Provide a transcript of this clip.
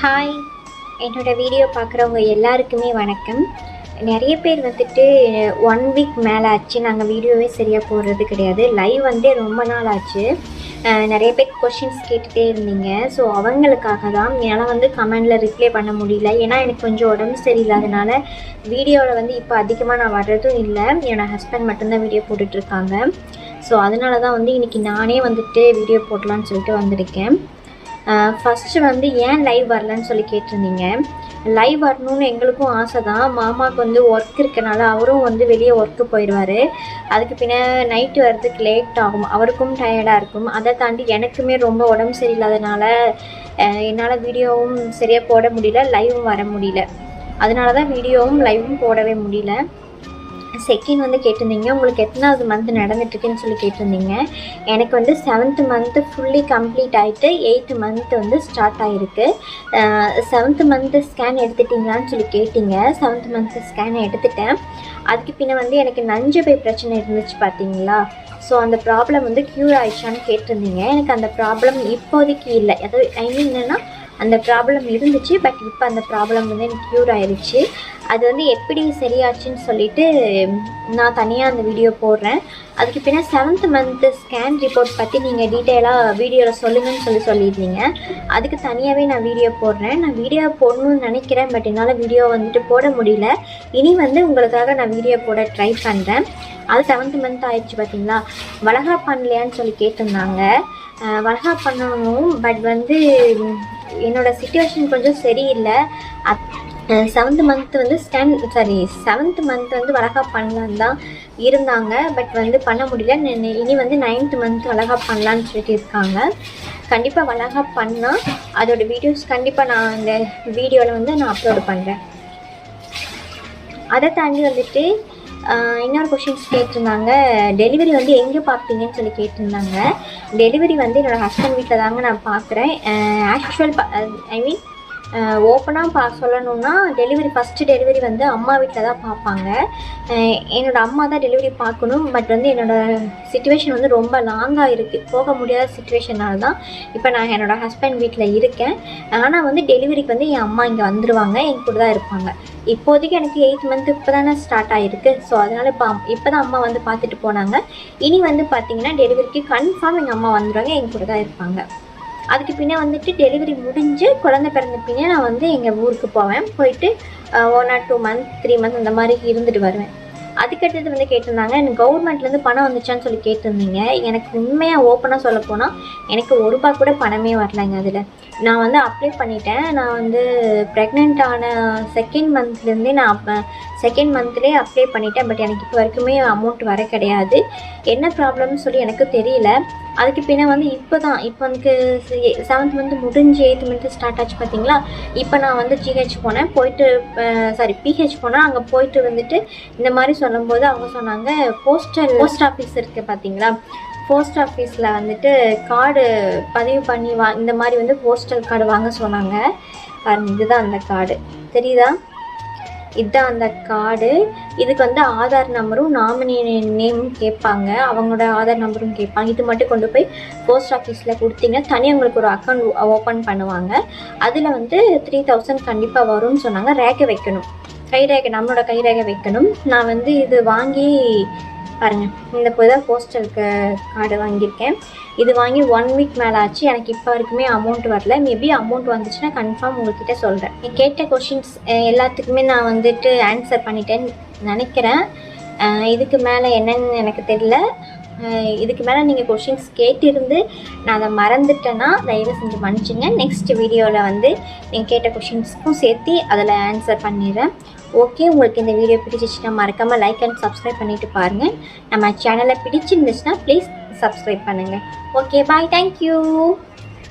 Hi என்னோட video பார்க்குறவங்க எல்லாருக்குமே வணக்கம். நிறைய பேர் வந்துட்டு ஒன் வீக் மேலே ஆச்சு. நாங்கள் வீடியோவே சரியாக போடுறது கிடையாது. லைவ் வந்து ரொம்ப நாள் ஆச்சு. நிறைய பேர் கொஷின்ஸ் கேட்டுகிட்டே இருந்தீங்க. ஸோ அவங்களுக்காக தான் என்னால் வந்து கமெண்டில் ரிப்ளை பண்ண முடியல. ஏன்னா எனக்கு கொஞ்சம் உடம்பு சரியில்லாதனால வீடியோவில் வந்து இப்போ அதிகமாக நான் வர்றதும் இல்லை. என்னோடய ஹஸ்பண்ட் மட்டும்தான் வீடியோ போட்டுட்ருக்காங்க ஸோ அதனால தான் வந்து இன்றைக்கி நானே வந்துட்டு வீடியோ போடலான்னு சொல்லிட்டு வந்திருக்கேன். ஃபஸ்ட்டு வந்து ஏன் லைவ் வரலன்னு சொல்லி கேட்டிருந்தீங்க. லைவ் வரணும்னு எங்களுக்கும் ஆசை தான் மாமாவுக்கு வந்து ஒர்க் இருக்கனால அவரும் வந்து வெளியே ஒர்க்கு போயிடுவார் அதுக்கு பின்ன நைட்டு வர்றதுக்கு லேட் ஆகும். அவருக்கும் டயர்டாக இருக்கும். அதை தாண்டி எனக்குமே ரொம்ப உடம்பு சரியில்லாதனால என்னால் வீடியோவும் சரியாக போட முடியல லைவும் வர முடியல. அதனால தான் வீடியோவும் லைவும் போடவே முடியல. செகண்ட் வந்து கேட்டிருந்தீங்க. உங்களுக்கு எத்தனாவது மந்த் நடந்துட்டுருக்குன்னு சொல்லி கேட்டிருந்தீங்க. எனக்கு வந்து செவன்த் மந்த்து ஃபுல்லி கம்ப்ளீட் ஆகிட்டு எயித்து மந்த் வந்து ஸ்டார்ட் ஆகிருக்கு செவன்த் மந்த்து ஸ்கேன் எடுத்துட்டிங்களான்னு சொல்லி கேட்டிங்க. செவன்த் மந்த்து ஸ்கேன் எடுத்துட்டேன். அதுக்கு பின்ன வந்து எனக்கு நஞ்சபை பிரச்சனை இருந்துச்சு பார்த்தீங்களா ஸோ அந்த ப்ராப்ளம் வந்து க்யூர் ஆயிடுச்சான்னு கேட்டிருந்தீங்க. எனக்கு அந்த ப்ராப்ளம் இப்போதைக்கு இல்லை. அதாவது ஐ மீன் என்னென்னா அந்த ப்ராப்ளம் இருந்துச்சு பட் இப்போ அந்த ப்ராப்ளம் வந்து எனக்கு க்யூர் ஆயிடுச்சு அது வந்து எப்படி சரியாச்சுன்னு சொல்லிட்டு நான் தனியாக அந்த வீடியோ போடுறேன். அதுக்கு பின்னா செவன்த் மந்த்து ஸ்கேன் ரிப்போர்ட் பற்றி நீங்கள் டீட்டெயிலாக வீடியோவில் சொல்லுங்கன்னு சொல்லி சொல்லியிருந்தீங்க. அதுக்கு தனியாகவே நான் வீடியோ போடுறேன். நான் வீடியோ போடணும்னு நினைக்கிறேன் பட் என்னால் வீடியோ வந்துட்டு போட முடியல. இனி வந்து உங்களுக்காக நான் வீடியோ போட ட்ரை பண்ணுறேன் அது செவன்த் மந்த் ஆயிடுச்சு பார்த்தீங்களா வளகா பண்ணலையான்னு சொல்லி கேட்டிருந்தாங்க. வளகா பண்ணணும் பட் வந்து என்னோடய என்னோட சுச்சுவேஷன் கொஞ்சம் சரியில்லை. செவன்த் மந்த் வந்து ஸ்கேன் சாரி செவன்த் மந்த் வந்து வளகா பண்ணலான்னு தான் இருந்தாங்க. பட் வந்து பண்ண முடியல. இனி வந்து நைன்த் மந்த் வளகா பண்ணலான்னு சொல்லிட்டு இருக்காங்க கண்டிப்பாக வளகா பண்ணால் அதோட வீடியோஸ் கண்டிப்பாக நான் அந்த வீடியோவில் வந்து நான் அப்லோட் பண்ணுறேன் அதை தாண்டி வந்துட்டு இன்னொரு கொஷின்ஸ் கேட்டிருந்தாங்க. டெலிவரி வந்து எங்கே பார்ப்பீங்கன்னு சொல்லி கேட்டிருந்தாங்க. டெலிவரி வந்து என்னோடய ஹஸ்பண்ட் வீட்டில் தாங்க நான் பார்க்குறேன். ஆக்சுவல் ஐ மீன் ஓப்பனாக பா சொல்லணும்னா டெலிவரி ஃபஸ்ட்டு டெலிவரி வந்து அம்மா வீட்டில் தான் பார்ப்பாங்க என்னோடய அம்மா தான் டெலிவரி பார்க்கணும். பட் வந்து என்னோடய சுச்சுவேஷன் வந்து ரொம்ப லாங்காக இருக்குது போக முடியாத சுச்சுவேஷனால தான் இப்போ நான் என்னோடய ஹஸ்பண்ட் வீட்டில் இருக்கேன். ஆனால் வந்து டெலிவரிக்கு வந்து என் அம்மா இங்கே வந்துடுவாங்க என் கூட தான் இருப்பாங்க. இப்போதைக்கு எனக்கு எயிட் மந்த் இப்போ தானே ஸ்டார்ட் ஆகிருக்கு ஸோ அதனால் இப்போ இப்போ தான் அம்மா வந்து பார்த்துட்டு போனாங்க. இனி வந்து பார்த்திங்கன்னா டெலிவரிக்கு கன்ஃபார்ம் எங்கள் அம்மா வந்துடுவாங்க என் கூட தான் இருப்பாங்க. அதுக்கு பின்னே வந்துட்டு டெலிவரி முடிஞ்சு குழந்தை பிறந்த பின்னே நான் வந்து எங்கள் ஊருக்கு போவேன். போயிட்டு one or two month three month அந்த மாதிரி இருந்துட்டு வருவேன். அதுக்கடுத்தது வந்து கேட்டிருந்தாங்க எனக்கு கவர்மெண்ட்லேருந்து பணம் வந்துச்சான்னு சொல்லி கேட்டிருந்தீங்க. எனக்கு உண்மையாக ஓப்பனாக சொல்ல போனால் எனக்கு ஒரு ரூபா கூட பணமே வரலைங்க அதில். நான் வந்து அப்ளை பண்ணிட்டேன். நான் வந்து ப்ரெக்னென்ட் ஆன செகண்ட் மந்த்லேருந்தே நான் அப்போ செகண்ட் மந்த்லேயே அப்ளை பண்ணிட்டேன். பட் எனக்கு இப்போ வரைக்குமே அமௌண்ட் வர கிடையாது. என்ன ப்ராப்ளம்னு சொல்லி எனக்கு தெரியல. அதுக்கு பின்ன வந்து இப்போ தான் இப்போ எனக்கு செவன்த் மந்த் முடிஞ்சு எயித்து மந்த்து ஸ்டார்ட் ஆச்சு பார்த்தீங்களா இப்போ நான் வந்து ஜிஹெச் போனேன். போயிட்டு சாரி பிஹெச் போனேன் அங்கே போயிட்டு வந்துட்டு இந்த மாதிரி சொல்லும்போது அவங்க சொன்னாங்க போஸ்டல் போஸ்ட் ஆஃபீஸ் இருக்குது பார்த்தீங்களா போஸ்ட் ஆஃபீஸில் வந்துட்டு கார்டு பதிவு பண்ணி வா இந்த மாதிரி வந்து போஸ்டல் கார்டு வாங்க சொன்னாங்க. பாருங்க இதுதான் அந்த கார்டு தெரியுதா? இதுதான் அந்த கார்டு இதுக்கு வந்து ஆதார் நம்பரும் நாமினி நேமும் கேட்பாங்க. அவங்களோட ஆதார் நம்பரும் கேட்பாங்க. இது மட்டும் கொண்டு போய் போஸ்ட் ஆஃபீஸில் கொடுத்தீங்க தனியாக உங்களுக்கு ஒரு அக்கௌண்ட் ஓப்பன் பண்ணுவாங்க. அதில் வந்து த்ரீ தௌசண்ட் கண்டிப்பாக வரும்னு சொன்னாங்க. ரேக்கை வைக்கணும். கைரேகை நம்மளோட கைரேகை வைக்கணும். நான் வந்து இது வாங்கி பாருங்கள் இந்த இப்போ போஸ்டருக்கு போஸ்டலுக்கு கார்டு வாங்கியிருக்கேன். இது வாங்கி ஒன் வீக் மேலே ஆச்சு. எனக்கு இப்போ வரைக்குமே அமௌண்ட் வரல. மேபி அமௌண்ட் வந்துச்சுன்னா கன்ஃபார்ம் உங்கள்கிட்ட சொல்கிறேன் நீ கேட்ட கொஷின்ஸ் எல்லாத்துக்குமே நான் வந்துட்டு ஆன்சர் பண்ணிட்டேன்னு நினைக்கிறேன். இதுக்கு மேலே என்னன்னு எனக்கு தெரியல. இதுக்கு மேலே நீங்கள் கொஷின்ஸ் கேட்டிருந்து நான் அதை மறந்துட்டேன்னா தயவு செஞ்சு மன்னிச்சுங்க. நெக்ஸ்ட் வீடியோவில் வந்து நீங்கள் கேட்ட கொஷின்ஸ்க்கும் சேர்த்து அதில் ஆன்சர் பண்ணிடுறேன். ஓகே உங்களுக்கு இந்த வீடியோ பிடிச்சிச்சுன்னா மறக்காமல் லைக் அண்ட் சப்ஸ்கிரைப் பண்ணிட்டு பாருங்கள் நம்ம சேனலை பிடிச்சிருந்துச்சுன்னா ப்ளீஸ் சப்ஸ்கிரைப் பண்ணுங்கள் ஓகே பாய் தேங்க்யூ